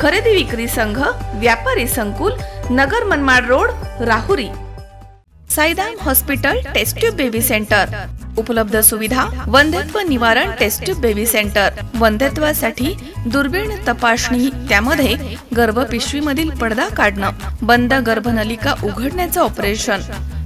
खरेदी विक्री संघ व्यापारी संकुल Nagar Manmad road Rahuri. Saidham hospital test tube baby centre. उपलब्ध सुविधा वंध्यत्व निवारण टेस्ट्यूब बेबी सेंटर. वंध्यत्वासाठी दुर्बीण तपासणी त्यामध्ये गर्भपिशवीमधील पडदा काढणं बंद गर्भनलिका उघडण्याचं ऑपरेशन.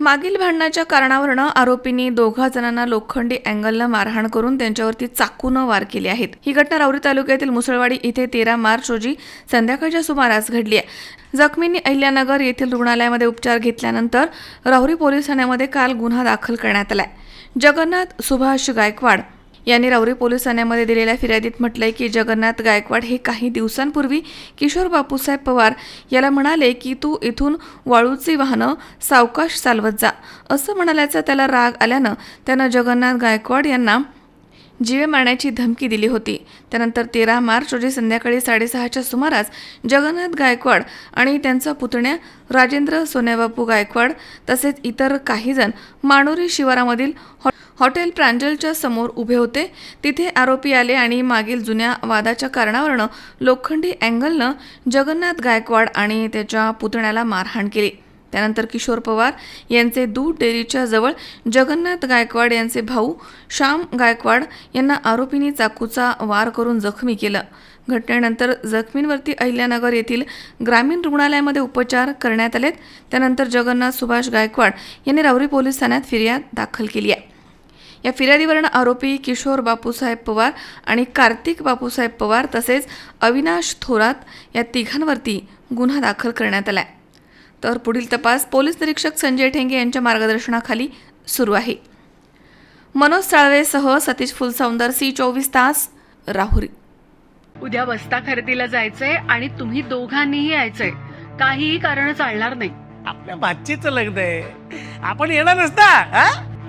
मागील भांडणाच्या कारणावरनं आरोपींनी दोघा जणांना लोखंडी अँगलनं मारहाण करून त्यांच्यावरती चाकूनं वार केले आहेत. ही घटना रावरी तालुक्यातील मुसळवाडी इथे तेरा मार्च रोजी संध्याकाळच्या सुमारास घडली आहे. जखमींनी अहिल्यानगर येथील रुग्णालयामध्ये उपचार घेतल्यानंतर राहुरी पोलीस ठाण्यामध्ये काल गुन्हा दाखल करण्यात आलाय. जगन्नाथ सुभाष गायकवाड यांनी राऊरी पोलीस ठाण्यामध्ये दिलेल्या फिर्यादीत म्हटलंय की जगन्नाथ गायकवाड हे काही दिवसांपूर्वी किशोर बापूसाहेब पवार याला म्हणाले की तू इथून वाळूची वाहनं सावकाश चालवत जा. असं म्हणाल्याचा त्याला राग आल्यानं त्यानं जगन्नाथ गायकवाड यांना जीवे मारण्याची धमकी दिली होती. त्यानंतर तेरा मार्च रोजी संध्याकाळी साडेसहाच्या सुमारास जगन्नाथ गायकवाड आणि त्यांचा पुतण्या राजेंद्र सोन्याबापू गायकवाड तसेच इतर काहीजण माणोरी शिवारामधील हॉ हॉटेल प्रांजलच्या समोर उभे होते. तिथे आरोपी आले आणि मागील जुन्या वादाच्या कारणावरनं लोखंडी अँगलनं जगन्नाथ गायकवाड आणि त्याच्या पुतण्याला मारहाण केली. त्यानंतर किशोर पवार यांचे दूध डेअरीच्या जवळ जगन्नाथ गायकवाड यांचे भाऊ श्याम गायकवाड यांना आरोपींनी चाकूचा वार करून जखमी केलं. घटनेनंतर जखमींवरती अहिल्यानगर येथील ग्रामीण रुग्णालयामध्ये उपचार करण्यात आलेत. त्यानंतर जगन्नाथ सुभाष गायकवाड यांनी रावरी पोलीस ठाण्यात फिर्याद दाखल केली आहे. या फिर्यादीवरून आरोपी किशोर बापूसाहेब पवार आणि कार्तिक बापूसाहेब पवार तसेच अविनाश थोरात या तिघांवरती गुन्हा दाखल करण्यात आलाय. तर पुढील तपास पोलीस निरीक्षक संजय ठेंगे यांच्या मार्गदर्शनाखाली सुरू आहे. मनोज साळवेसह सतीश फुलसौंदर सी चोवीस तास राहुरी. उद्या बस्ता खरेदीला जायचंय आणि तुम्ही दोघांनीही यायचंय. काहीही कारण चालणार नाही. आपल्या भाचीचं लग्न आहे. आपण येणार नसता